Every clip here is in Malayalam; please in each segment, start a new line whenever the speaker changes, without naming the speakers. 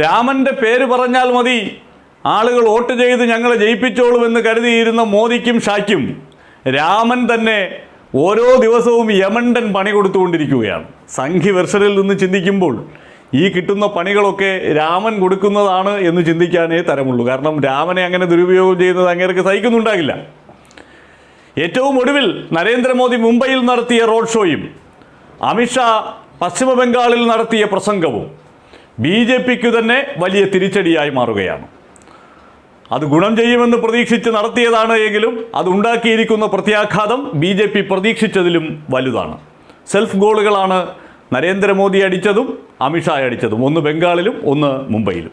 രാമന്റെ പേര് പറഞ്ഞാൽ മതി. ആളുകൾ വോട്ട് ചെയ്ത് ഞങ്ങളെ ജയിപ്പിച്ചോളുമെന്ന് കരുതിയിരുന്ന മോദിക്കും ഷായ്ക്കും രാമൻ തന്നെ ഓരോ ദിവസവും യമണ്ടൻ പണി കൊടുത്തുകൊണ്ടിരിക്കുകയാണ്. സംഘി വെർഷനിൽ നിന്ന് ചിന്തിക്കുമ്പോൾ ഈ കിട്ടുന്ന പണികളൊക്കെ രാമൻ കൊടുക്കുന്നതാണ് എന്ന് ചിന്തിക്കാനേ തരമുള്ളൂ. കാരണം രാമനെ അങ്ങനെ ദുരുപയോഗം ചെയ്യുന്നത് അങ്ങേർക്ക് സഹിക്കുന്നുണ്ടാകില്ല. ഏറ്റവും ഒടുവിൽ നരേന്ദ്രമോദി മുംബൈയിൽ നടത്തിയ റോഡ് ഷോയും അമിത്ഷാ പശ്ചിമ ബംഗാളിൽ നടത്തിയ പ്രസംഗവും ബി ജെ പിക്ക് തന്നെ വലിയ തിരിച്ചടിയായി മാറുകയാണ്. അത് ഗുണം ചെയ്യുമെന്ന് പ്രതീക്ഷിച്ച് നടത്തിയതാണ് എങ്കിലും അത് ഉണ്ടാക്കിയിരിക്കുന്ന പ്രത്യാഘാതം ബി ജെ പി പ്രതീക്ഷിച്ചതിലും വലുതാണ്. സെൽഫ് ഗോളുകളാണ് നരേന്ദ്രമോദി അടിച്ചതും അമിത്ഷാ അടിച്ചതും. ഒന്ന് ബംഗാളിലും ഒന്ന് മുംബൈയിലും.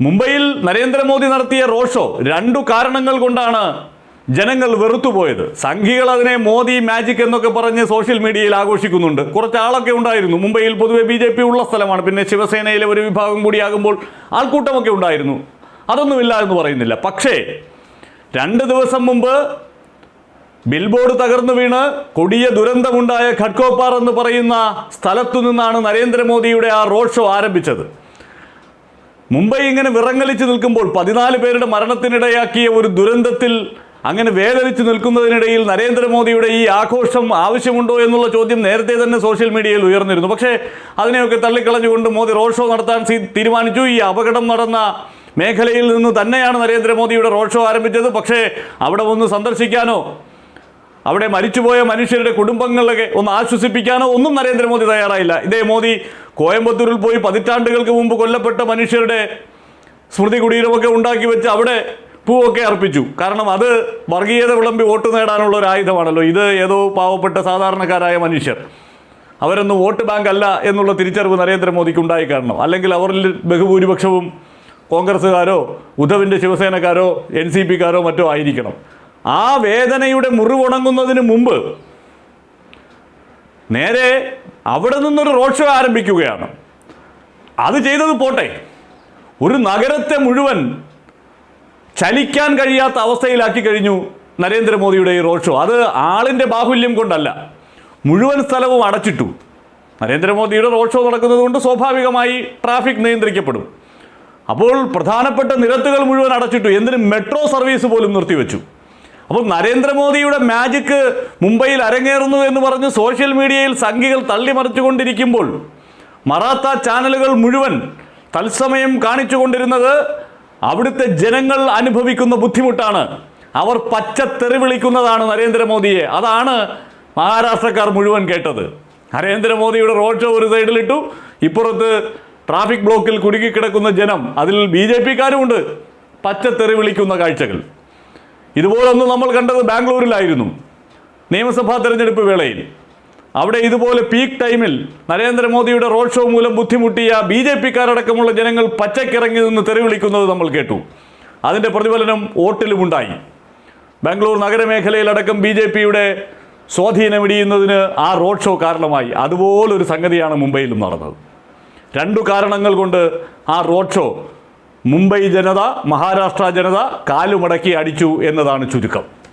മുംബൈയിൽ നരേന്ദ്രമോദി നടത്തിയ റോഡ് ഷോ രണ്ടു കാരണങ്ങൾ കൊണ്ടാണ് ജനങ്ങൾ വെറുത്തുപോയത്. സംഘികൾ അതിനെ മോദി മാജിക് എന്നൊക്കെ പറഞ്ഞ് സോഷ്യൽ മീഡിയയിൽ ആഘോഷിക്കുന്നുണ്ട്. കുറച്ച് ആളൊക്കെ ഉണ്ടായിരുന്നു. മുംബൈയിൽ പൊതുവെ ബി ജെ പി ഉള്ള സ്ഥലമാണ്. പിന്നെ ശിവസേനയിലെ ഒരു വിഭാഗം കൂടിയാകുമ്പോൾ ആൾക്കൂട്ടമൊക്കെ ഉണ്ടായിരുന്നു. അതൊന്നുമില്ല എന്ന് പറയുന്നില്ല. പക്ഷേ രണ്ട് ദിവസം മുമ്പ് ബിൽബോർഡ് തകർന്നു വീണ് കൊടിയ ദുരന്തമുണ്ടായ ഖഡ്കോപ്പാർ എന്ന് പറയുന്ന സ്ഥലത്തു നിന്നാണ് നരേന്ദ്രമോദിയുടെ ആ റോഡ് ഷോ ആരംഭിച്ചത്. മുംബൈ ഇങ്ങനെ വിറങ്ങലിച്ച് നിൽക്കുമ്പോൾ പതിനാല് പേരുടെ മരണത്തിനിടയാക്കിയ ഒരു ദുരന്തത്തിൽ അങ്ങനെ വേദനിച്ച് നിൽക്കുന്നതിനിടയിൽ നരേന്ദ്രമോദിയുടെ ഈ ആഘോഷം ആവശ്യമുണ്ടോ എന്നുള്ള ചോദ്യം നേരത്തെ തന്നെ സോഷ്യൽ മീഡിയയിൽ ഉയർന്നിരുന്നു. പക്ഷേ അതിനെയൊക്കെ തള്ളിക്കളഞ്ഞുകൊണ്ട് മോദി റോഡ് ഷോ നടത്താൻ തീരുമാനിച്ചു. ഈ അപകടം നടന്ന മേഖലയിൽ നിന്ന് തന്നെയാണ് നരേന്ദ്രമോദിയുടെ റോഡ് ഷോ ആരംഭിച്ചത്. പക്ഷേ അവിടെ ഒന്ന് സന്ദർശിക്കാനോ അവിടെ മരിച്ചുപോയ മനുഷ്യരുടെ കുടുംബങ്ങളിലൊക്കെ ഒന്ന് ആശ്വസിപ്പിക്കാനോ ഒന്നും നരേന്ദ്രമോദി തയ്യാറായില്ല. ഇതേ മോദി കോയമ്പത്തൂരിൽ പോയി പതിറ്റാണ്ടുകൾക്ക് മുമ്പ് കൊല്ലപ്പെട്ട മനുഷ്യരുടെ സ്മൃതി കുടീരമൊക്കെ ഉണ്ടാക്കി വെച്ച് അവിടെ പൂവൊക്കെ അർപ്പിച്ചു. കാരണം അത് വർഗീയത വിളമ്പി വോട്ട് നേടാനുള്ള ഒരു ആയുധമാണല്ലോ. ഇത് ഏതോ പാവപ്പെട്ട സാധാരണക്കാരായ മനുഷ്യർ. അവരൊന്നും വോട്ട് ബാങ്ക് അല്ല എന്നുള്ള തിരിച്ചറിവ് നരേന്ദ്രമോദിക്ക് ഉണ്ടായി കാരണം. അല്ലെങ്കിൽ അവരിൽ ബഹുഭൂരിപക്ഷവും കോൺഗ്രസ്സുകാരോ ഉദ്ധവിന്റെ ശിവസേനക്കാരോ എൻ സി പിക്കാരോ മറ്റോ ആയിരിക്കണം. ആ വേദനയുടെ മുറിവുണങ്ങുന്നതിന് മുമ്പ് നേരെ അവിടെ നിന്നൊരു റോഡ് ഷോ ആരംഭിക്കുകയാണ്. അത് ചെയ്തത് പോട്ടെ. ഒരു നഗരത്തെ മുഴുവൻ ചലിക്കാൻ കഴിയാത്ത അവസ്ഥയിലാക്കി കഴിഞ്ഞു നരേന്ദ്രമോദിയുടെ ഈ റോഡ് ഷോ. അത് ആളിന്റെ ബാഹുല്യം കൊണ്ടല്ല മുഴുവൻ സ്ഥലവും അടച്ചിട്ടു. നരേന്ദ്രമോദിയുടെ റോഡ് ഷോ നടക്കുന്നത് കൊണ്ട് സ്വാഭാവികമായി ട്രാഫിക് നിയന്ത്രിക്കപ്പെടും. അപ്പോൾ പ്രധാനപ്പെട്ട നിരത്തുകൾ മുഴുവൻ അടച്ചിട്ടു. എന്തിനും മെട്രോ സർവീസ് പോലും നിർത്തിവെച്ചു. അപ്പോൾ നരേന്ദ്രമോദിയുടെ മാജിക്ക് മുംബൈയിൽ അരങ്ങേറുന്നു എന്ന് പറഞ്ഞ് സോഷ്യൽ മീഡിയയിൽ സംഖ്യകൾ തള്ളിമറിച്ചുകൊണ്ടിരിക്കുമ്പോൾ മറാത്ത ചാനലുകൾ മുഴുവൻ തത്സമയം കാണിച്ചുകൊണ്ടിരുന്നത് അവിടുത്തെ ജനങ്ങൾ അനുഭവിക്കുന്ന ബുദ്ധിമുട്ടാണ്. അവർ പച്ച തെറി വിളിക്കുന്നതാണ് നരേന്ദ്രമോദിയെ. അതാണ് മഹാരാഷ്ട്രക്കാർ മുഴുവൻ കേട്ടത്. നരേന്ദ്രമോദിയുടെ റോഡ് ഷോ ഒരു സൈഡിലിട്ടു. ഇപ്പുറത്ത് ട്രാഫിക് ബ്ലോക്കിൽ കുടുങ്ങിക്കിടക്കുന്ന ജനം. അതിൽ ബി ജെ പിക്കാരുമുണ്ട് തെറി വിളിക്കുന്ന കാഴ്ചകൾ. ഇതുപോലൊന്നും നമ്മൾ കണ്ടത് ബാംഗ്ലൂരിലായിരുന്നു. നിയമസഭാ തെരഞ്ഞെടുപ്പ് വേളയിൽ. അവിടെ ഇതുപോലെ പീക്ക് ടൈമിൽ നരേന്ദ്രമോദിയുടെ റോഡ് ഷോ മൂലം ബുദ്ധിമുട്ടിയ ബി ജെ പിക്കാരടക്കമുള്ള ജനങ്ങൾ പച്ചക്കിറങ്ങി നിന്ന് തെറിവിളിക്കുന്നത് നമ്മൾ കേട്ടു. അതിന്റെ പ്രതിഫലനം വോട്ടിലുമുണ്ടായി. ബാംഗ്ലൂർ നഗരമേഖലയിലടക്കം ബി ജെ പിയുടെ സ്വാധീനമിടിയുന്നതിന് ആ റോഡ് ഷോ കാരണമായി. അതുപോലൊരു സംഗതിയാണ് മുംബൈയിലും നടന്നത്. രണ്ടു കാരണങ്ങൾ കൊണ്ട് ആ റോഡ് ഷോ മുംബൈ ജനത മഹാരാഷ്ട്ര ജനത കാലുമടക്കി അടിച്ചു എന്നതാണ് ചുരുക്കം.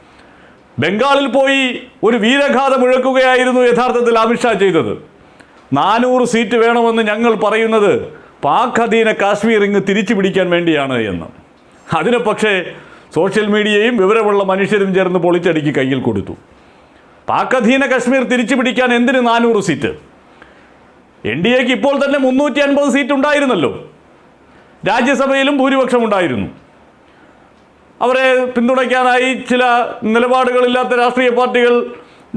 ബംഗാളിൽ പോയി ഒരു വീരഘാത മുഴക്കുകയായിരുന്നു യഥാർത്ഥത്തിൽ അമിത്ഷാ ചെയ്തത്. നാനൂറ് സീറ്റ് വേണമെന്ന് ഞങ്ങൾ പറയുന്നത് പാക് അധീന കാശ്മീർ ഇങ്ങ് തിരിച്ചു പിടിക്കാൻ വേണ്ടിയാണ് എന്ന്. അതിന് പക്ഷേ സോഷ്യൽ മീഡിയയും വിവരമുള്ള മനുഷ്യരും ചേർന്ന് പൊളിച്ചടിക്ക് കയ്യിൽ കൊടുത്തു. പാക് അധീന കാശ്മീർ തിരിച്ചു പിടിക്കാൻ എന്തിന് നാനൂറ് സീറ്റ്? എൻ ഡി എക്ക് ഇപ്പോൾ തന്നെ മുന്നൂറ്റി അൻപത് സീറ്റ് ഉണ്ടായിരുന്നല്ലോ. രാജ്യസഭയിലും ഭൂരിപക്ഷം ഉണ്ടായിരുന്നു. അവരെ പിന്തുണയ്ക്കാനായി ചില നിലപാടുകളില്ലാത്ത രാഷ്ട്രീയ പാർട്ടികൾ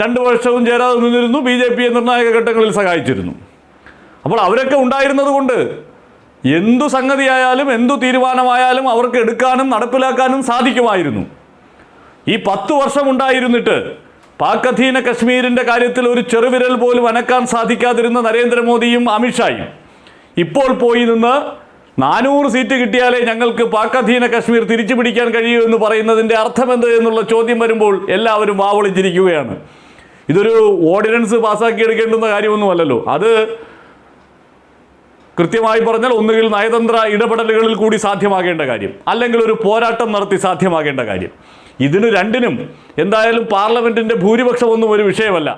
രണ്ട് വർഷവും ചേരാതെ നിന്നിരുന്നു. ബി ജെ പിയെ നിർണായക ഘട്ടങ്ങളിൽ സഹായിച്ചിരുന്നു. അപ്പോൾ അവരൊക്കെ ഉണ്ടായിരുന്നത് കൊണ്ട് എന്തു സംഗതിയായാലും എന്തു തീരുമാനമായാലും അവർക്ക് എടുക്കാനും നടപ്പിലാക്കാനും സാധിക്കുമായിരുന്നു. ഈ പത്ത് വർഷം ഉണ്ടായിരുന്നിട്ട് പാക് അധീന കശ്മീരിന്റെ കാര്യത്തിൽ ഒരു ചെറുവിരൽ പോലും അനക്കാൻ സാധിക്കാതിരുന്ന നരേന്ദ്രമോദിയും അമിത്ഷായും ഇപ്പോൾ പോയി നിന്ന് നാനൂറ് സീറ്റ് കിട്ടിയാലേ ഞങ്ങൾക്ക് പാക് കശ്മീർ തിരിച്ചു പിടിക്കാൻ കഴിയൂ എന്ന് പറയുന്നതിന്റെ അർത്ഥമെന്ത് എന്നുള്ള ചോദ്യം വരുമ്പോൾ എല്ലാവരും വാവളിച്ചിരിക്കുകയാണ്. ഇതൊരു ഓർഡിനൻസ് പാസ്സാക്കി എടുക്കേണ്ടുന്ന കാര്യമൊന്നുമല്ലല്ലോ. അത് കൃത്യമായി പറഞ്ഞാൽ ഒന്നുകിൽ നയതന്ത്ര ഇടപെടലുകളിൽ കൂടി സാധ്യമാകേണ്ട കാര്യം അല്ലെങ്കിൽ ഒരു പോരാട്ടം നടത്തി സാധ്യമാകേണ്ട കാര്യം. ഇതിന് രണ്ടിനും എന്തായാലും പാർലമെന്റിന്റെ ഭൂരിപക്ഷം ഒന്നും ഒരു വിഷയമല്ല.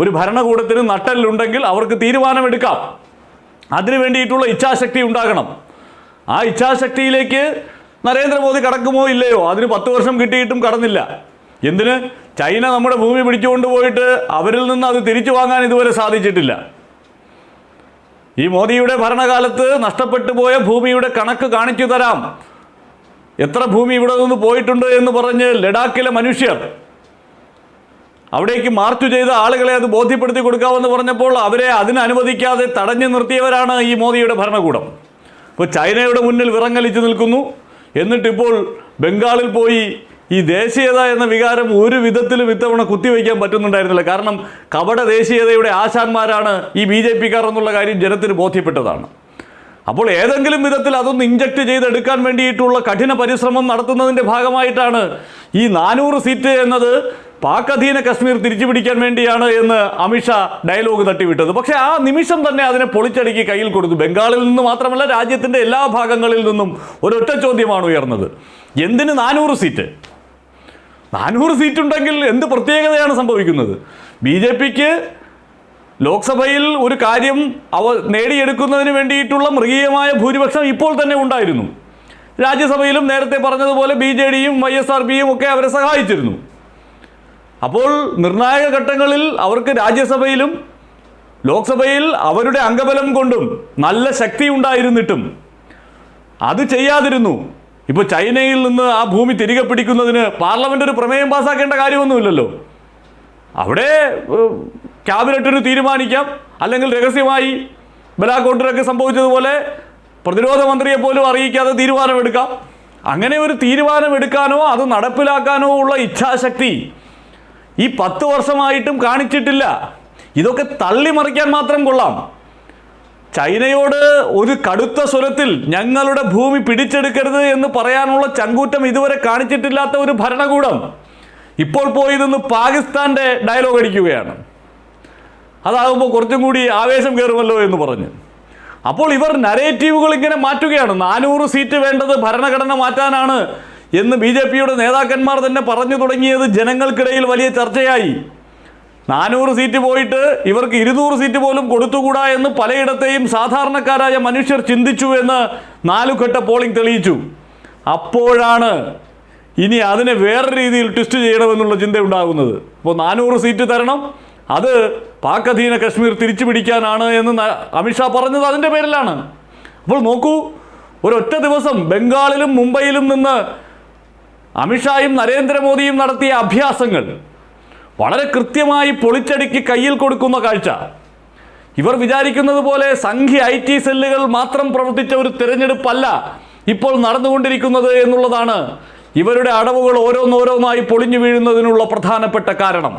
ഒരു ഭരണകൂടത്തിന് നട്ടലുണ്ടെങ്കിൽ അവർക്ക് തീരുമാനമെടുക്കാം. അതിനു വേണ്ടിയിട്ടുള്ള ഇച്ഛാശക്തി ഉണ്ടാകണം. ആ ഇച്ഛാശക്തിയിലേക്ക് നരേന്ദ്രമോദി കടക്കുമോ ഇല്ലയോ? അതിന് പത്ത് വർഷം കിട്ടിയിട്ടും കടന്നില്ല. എന്തിന്? ചൈന നമ്മുടെ ഭൂമി പിടിച്ചുകൊണ്ട് പോയിട്ട് അവരിൽ നിന്ന് അത് തിരിച്ചു വാങ്ങാൻ ഇതുവരെ സാധിച്ചിട്ടില്ല. ഈ മോദിയുടെ ഭരണകാലത്ത് നഷ്ടപ്പെട്ടു പോയ ഭൂമിയുടെ കണക്ക് കാണിച്ചു തരാം. എത്ര ഭൂമി ഇവിടെ നിന്ന് പോയിട്ടുണ്ട് എന്ന് പറഞ്ഞ് ലഡാക്കിലെ മനുഷ്യർ അവിടേക്ക് മാർച്ച് ചെയ്ത ആളുകളെ അത് ബോധ്യപ്പെടുത്തി കൊടുക്കാമെന്ന് പറഞ്ഞപ്പോൾ അവരെ അതിന് അനുവദിക്കാതെ തടഞ്ഞു നിർത്തിയവരാണ് ഈ മോദിയുടെ ഭരണകൂടം. ഇപ്പോൾ ചൈനയുടെ മുന്നിൽ വിറങ്ങലിച്ച് നിൽക്കുന്നു. എന്നിട്ടിപ്പോൾ ബംഗാളിൽ പോയി ഈ ദേശീയത എന്ന വികാരം ഒരു വിധത്തിലും ഇത്തവണ കുത്തിവയ്ക്കാൻ പറ്റുന്നുണ്ടായിരുന്നില്ല. കാരണം കപട ദേശീയതയുടെ ആശാന്മാരാണ് ഈ ബി ജെ പിക്കാർ എന്നുള്ള കാര്യം ജനത്തിന് ബോധ്യപ്പെട്ടതാണ്. അപ്പോൾ ഏതെങ്കിലും വിധത്തിൽ അതൊന്ന് ഇഞ്ചക്ട് ചെയ്തെടുക്കാൻ വേണ്ടിയിട്ടുള്ള കഠിന പരിശ്രമം നടത്തുന്നതിന്റെ ഭാഗമായിട്ടാണ് ഈ നാനൂറ് സീറ്റ് എന്നത് പാക് അധീന കശ്മീർ തിരിച്ചു പിടിക്കാൻ വേണ്ടിയാണ് എന്ന് അമിത്ഷാ ഡയലോഗ് തട്ടിവിട്ടത്. പക്ഷേ ആ നിമിഷം തന്നെ അതിനെ പൊളിച്ചടുക്കി കയ്യിൽ കൊടുത്തു. ബംഗാളിൽ നിന്ന് മാത്രമല്ല രാജ്യത്തിന്റെ എല്ലാ ഭാഗങ്ങളിൽ നിന്നും ഒരൊറ്റ ചോദ്യമാണ് ഉയർന്നത്. എന്തിന് നാനൂറ് സീറ്റ്? നാനൂറ് സീറ്റ് ഉണ്ടെങ്കിൽ എന്ത് പ്രത്യേകതയാണ് സംഭവിക്കുന്നത്? ബി ജെ പിക്ക് ലോക്സഭയിൽ ഒരു കാര്യം അവ നേടിയെടുക്കുന്നതിന് വേണ്ടിയിട്ടുള്ള മൃഗീയമായ ഭൂരിപക്ഷം ഇപ്പോൾ തന്നെ ഉണ്ടായിരുന്നു. രാജ്യസഭയിലും നേരത്തെ പറഞ്ഞതുപോലെ ബി ജെ ഡിയും വൈ എസ് ആർ പിയും ഒക്കെ അവരെ സഹായിച്ചിരുന്നു. അപ്പോൾ നിർണായക ഘട്ടങ്ങളിൽ അവർക്ക് രാജ്യസഭയിലും ലോക്സഭയിൽ അവരുടെ അംഗബലം കൊണ്ടും നല്ല ശക്തി ഉണ്ടായിരുന്നിട്ടും അത് ചെയ്യാതിരുന്നു. ഇപ്പോൾ ചൈനയിൽ നിന്ന് ആ ഭൂമി തിരികെ പിടിക്കുന്നതിന് പാർലമെന്റ് ഒരു പ്രമേയം പാസ്സാക്കേണ്ട കാര്യമൊന്നുമില്ലല്ലോ. അവിടെ ക്യാബിനറ്റിന് തീരുമാനിക്കാം. അല്ലെങ്കിൽ രഹസ്യമായി ബലാക്കോട്ടിലൊക്കെ സംഭവിച്ചതുപോലെ പ്രതിരോധ മന്ത്രിയെ പോലും അറിയിക്കാതെ തീരുമാനമെടുക്കാം. അങ്ങനെ ഒരു തീരുമാനമെടുക്കാനോ അത് നടപ്പിലാക്കാനോ ഉള്ള ഇച്ഛാശക്തി ഈ പത്ത് വർഷമായിട്ടും കാണിച്ചിട്ടില്ല. ഇതൊക്കെ തള്ളിമറിക്കാൻ മാത്രം കൊള്ളാം. ചൈനയോട് ഒരു കടുത്ത സ്വരത്തിൽ ഞങ്ങളുടെ ഭൂമി പിടിച്ചെടുക്കരുത് എന്ന് പറയാനുള്ള ചങ്കൂറ്റം ഇതുവരെ കാണിച്ചിട്ടില്ലാത്ത ഒരു ഭരണകൂടം ഇപ്പോൾ പോയി നിന്ന് പാകിസ്ഥാന്റെ ഡയലോഗ് അടിക്കുകയാണ്. അതാകുമ്പോൾ കുറച്ചും കൂടി ആവേശം കയറുമല്ലോ എന്ന് പറഞ്ഞ്. അപ്പോൾ ഇവർ നരേറ്റീവുകൾ ഇങ്ങനെ മാറ്റുകയാണ്. നാനൂറ് സീറ്റ് വേണ്ടത് ഭരണഘടന മാറ്റാനാണ് എന്ന് ബി ജെ പിയുടെ നേതാക്കന്മാർ തന്നെ പറഞ്ഞു തുടങ്ങിയത് ജനങ്ങൾക്കിടയിൽ വലിയ ചർച്ചയായി. നാനൂറ് സീറ്റ് പോയിട്ട് ഇവർക്ക് ഇരുന്നൂറ് സീറ്റ് പോലും കൊടുത്തുകൂടാ എന്ന് പലയിടത്തെയും സാധാരണക്കാരായ മനുഷ്യർ ചിന്തിച്ചു എന്ന് നാലുഘട്ട പോളിംഗ് തെളിയിച്ചു. അപ്പോഴാണ് ഇനി അതിനെ വേറെ രീതിയിൽ ട്വിസ്റ്റ് ചെയ്യണമെന്നുള്ള ചിന്ത ഉണ്ടാകുന്നത് അപ്പോൾ നാനൂറ് സീറ്റ് തരണം. അത് പാക് അധീന കശ്മീർ തിരിച്ചു പിടിക്കാനാണ് എന്ന് അമിത്ഷാ പറഞ്ഞത് അതിന്റെ പേരിലാണ്. അപ്പോൾ നോക്കൂ ഒരൊറ്റ ദിവസം ബംഗാളിലും മുംബൈയിലും നിന്ന് അമിത്ഷായും നരേന്ദ്രമോദിയും നടത്തിയ അഭ്യാസങ്ങൾ വളരെ കൃത്യമായി പൊളിച്ചടുക്കി കയ്യിൽ കൊടുക്കുന്ന കാഴ്ച. ഇവർ വിചാരിക്കുന്നത് പോലെ സംഘി ഐ ടി സെല്ലുകൾ മാത്രം പ്രവർത്തിച്ച ഒരു തിരഞ്ഞെടുപ്പല്ല ഇപ്പോൾ നടന്നുകൊണ്ടിരിക്കുന്നത് എന്നുള്ളതാണ് ഇവരുടെ അടവുകൾ ഓരോന്നോരോന്നായി പൊളിഞ്ഞു വീഴുന്നതിനുള്ള പ്രധാനപ്പെട്ട കാരണം.